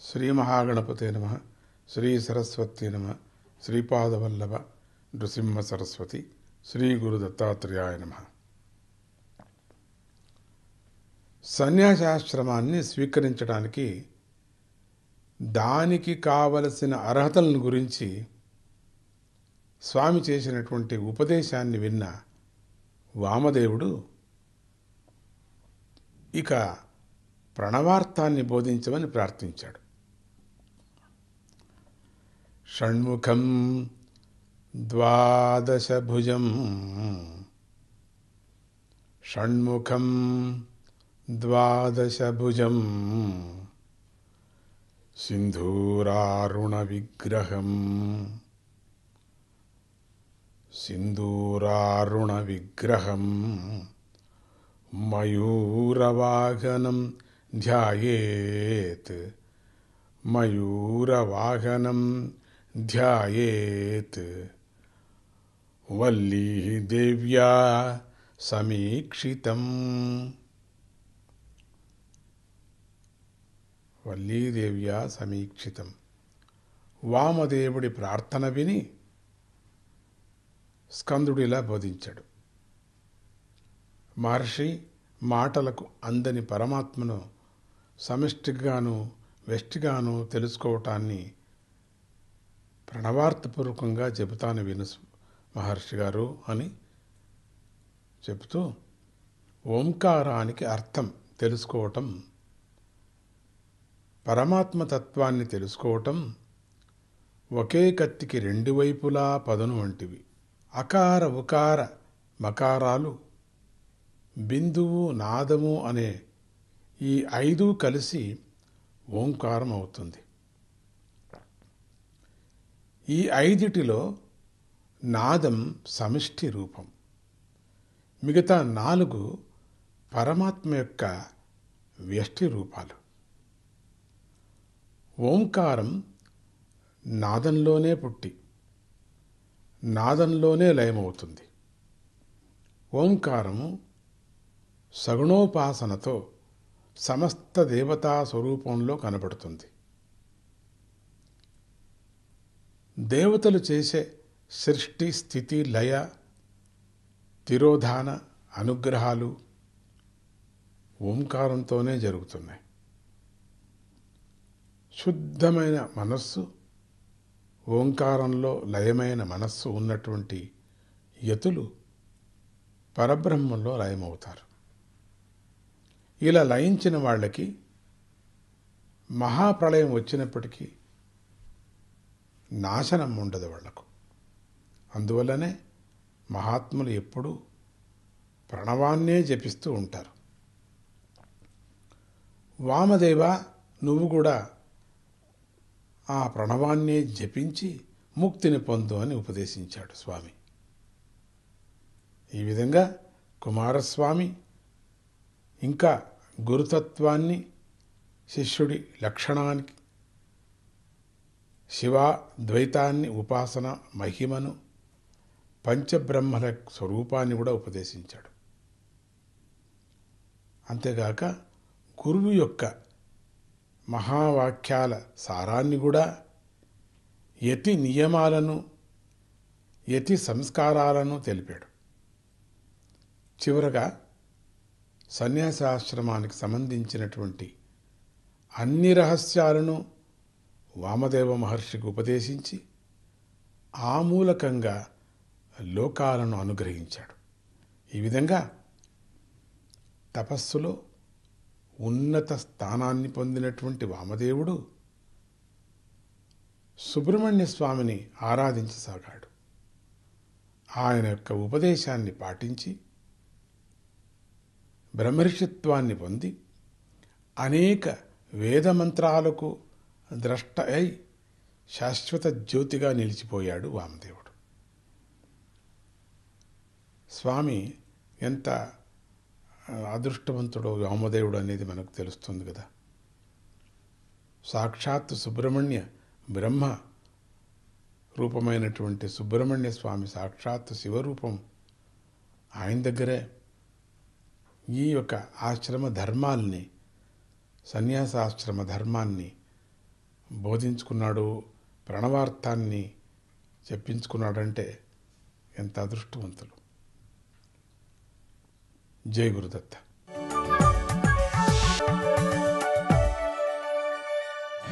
శ్రీ మహాగణపతి నమ. శ్రీ సరస్వతి నమ. శ్రీపాదవల్లభ నృసింహ సరస్వతి. శ్రీ గురు దత్తాత్రేయాయ నమ. సన్యాసాశ్రమాన్ని స్వీకరించడానికి దానికి కావలసిన అర్హతలను గురించి స్వామి చేసినటువంటి ఉపదేశాన్ని విన్న వామదేవుడు ఇక ప్రణవార్థాన్ని బోధించమని ప్రార్థించాడు. షణ్ముఖం ద్వాదశభుజం షణ్ముఖం ద్వాదశభుజం సింధూరారుణవిగ్రహం సింధూరారుణవిగ్రహం. మయూరవాహనం ధ్యాయేత్. మయూరవాహనం ధ్యాయేత్. వల్లీ దేవ్యా సమీక్షితం. వల్లీదేవ్యా సమీక్షితం. వామదేవుడి ప్రార్థన విని స్కందుడిలా బోధించాడు. మహర్షి మాటలకు అందని పరమాత్మను సమిష్టిగాను వెష్టిగాను తెలుసుకోవటాన్ని ప్రణవార్థపూర్వకంగా చెబుతాను విను మహర్షి గారు అని చెబుతూ ఓంకారానికి అర్థం తెలుసుకోవటం పరమాత్మ తత్వాన్ని తెలుసుకోవటం ఒకే కత్తికి రెండు వైపులా పదను వంటివి. అకార ఉకార మకారాలు బిందువు నాదము అనే ఈ ఐదు కలిసి ఓంకారం అవుతుంది. ఈ ఐదిటిలో నాదం సమిష్టి రూపం. మిగతా నాలుగు పరమాత్మ యొక్క వ్యష్టి రూపాలు. ఓంకారం నాదంలోనే పుట్టి నాదంలోనే లయమవుతుంది. ఓంకారము సగుణోపాసనతో సమస్త దేవతా స్వరూపంలో కనబడుతుంది. దేవతలు చేసే సృష్టి స్థితి లయ తిరోధాన అనుగ్రహాలు ఓంకారంతోనే జరుగుతున్నాయి. శుద్ధమైన మనస్సు ఓంకారంలో లయమైన మనస్సు ఉన్నటువంటి యతులు పరబ్రహ్మంలో లయమవుతారు. ఇలా లయించిన వాళ్ళకి మహాప్రళయం వచ్చినప్పటికీ నాశనం ఉండదు వాళ్ళకు. అందువల్లనే మహాత్ములు ఎప్పుడూ ప్రణవాన్నే జపిస్తూ ఉంటారు. వామదేవ నువ్వు కూడా ఆ ప్రణవాన్నే జపించి ముక్తిని పొందు అని ఉపదేశించాడు స్వామి. ఈ విధంగా కుమారస్వామి ఇంకా గురుతత్వాన్ని శిష్యుడి లక్షణానికి శివ ద్వైతాన్ని ఉపాసన మహిమను పంచబ్రహ్మల స్వరూపాన్ని కూడా ఉపదేశించాడు. అంతేగాక గురువు యొక్క మహావాక్యాల సారాన్ని కూడా యతి నియమాలను యతి సంస్కారాలను తెలిపాడు. చివరగా సన్యాసాశ్రమానికి సంబంధించినటువంటి అన్ని రహస్యాలను వామదేవ మహర్షికి ఉపదేశించి ఆ మూలకంగా లోకాలను అనుగ్రహించాడు. ఈ విధంగా తపస్సులో ఉన్నత స్థానాన్ని పొందినటువంటి వామదేవుడు సుబ్రహ్మణ్య స్వామిని ఆరాధించసాగాడు. ఆయన యొక్క ఉపదేశాన్ని పాటించి బ్రహ్మర్షిత్వాన్ని పొంది అనేక వేదమంత్రాలకు ద్రష్ట అయి శాశ్వత జ్యోతిగా నిలిచిపోయాడు వామదేవుడు. స్వామి ఎంత అదృష్టవంతుడు వామదేవుడు అనేది మనకు తెలుస్తుంది కదా. సాక్షాత్ సుబ్రహ్మణ్య బ్రహ్మ రూపమైనటువంటి సుబ్రహ్మణ్య స్వామి సాక్షాత్ శివరూపం ఆయన దగ్గరే. ఈ యొక్క ఆశ్రమ ధర్మాల్ని సన్యాసాశ్రమ ధర్మాన్ని బోధించుకున్నాడు ప్రణవార్థాన్ని చెప్పించుకున్నాడంటే ఎంత అదృష్టవంతులు. జై గురుదత్త.